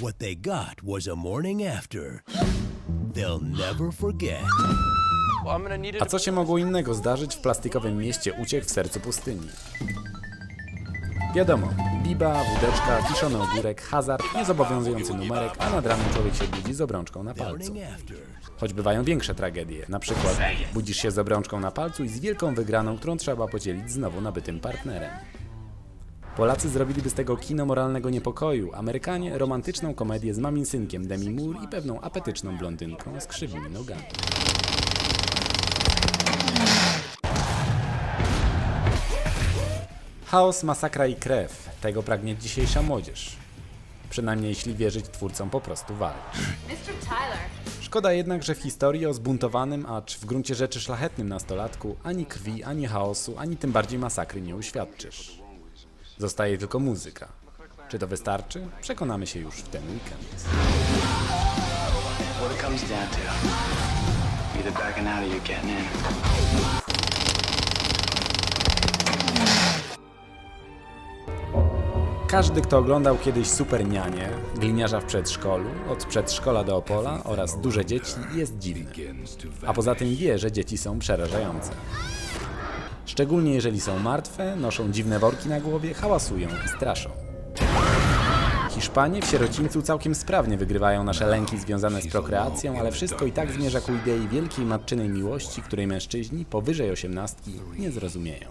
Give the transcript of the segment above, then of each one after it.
What they got was a morning after. They'll never forget. A co się mogło innego zdarzyć w plastikowym mieście uciech w sercu pustyni? Wiadomo, biba, wódeczka, kiszony ogórek, hazard, niezobowiązujący numerek, a nad ranem człowiek się budzi z obrączką na palcu. Morning after. Choć bywają większe tragedie, na przykład budzisz się z obrączką na palcu i z wielką wygraną, którą trzeba podzielić z nowo nabytym partnerem. Polacy zrobiliby z tego kino moralnego niepokoju, Amerykanie romantyczną komedię z maminsynkiem Demi Moore i pewną apetyczną blondynką z krzywymi nogami. Chaos, masakra i krew. Tego pragnie dzisiejsza młodzież. Przynajmniej jeśli wierzyć twórcom po prostu. Tyler. Szkoda jednak, że w historii o zbuntowanym, acz w gruncie rzeczy szlachetnym nastolatku ani krwi, ani chaosu, ani tym bardziej masakry nie uświadczysz. Zostaje tylko muzyka. Czy to wystarczy? Przekonamy się już w ten weekend. Każdy, kto oglądał kiedyś Super Nianie, gliniarza w przedszkolu, od przedszkola do Opola oraz duże dzieci, jest dziwny. A poza tym wie, że dzieci są przerażające. Szczególnie jeżeli są martwe, noszą dziwne worki na głowie, hałasują i straszą. Hiszpanie w sierocińcu całkiem sprawnie wygrywają nasze lęki związane z prokreacją, ale wszystko i tak zmierza ku idei wielkiej matczynej miłości, której mężczyźni powyżej osiemnastki nie zrozumieją.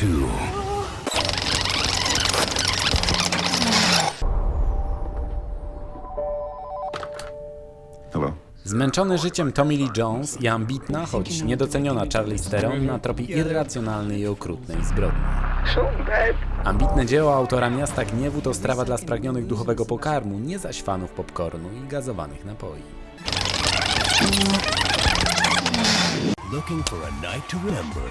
Hello. Zmęczony życiem Tommy Lee Jones i ambitna, choć niedoceniona Charlize Theron natropi irracjonalnej i okrutnej zbrodni. Ambitne dzieło autora Miasta Gniewu to strawa dla spragnionych duchowego pokarmu, nie zaś fanów popcornu i gazowanych napoi. Looking for a night to remember.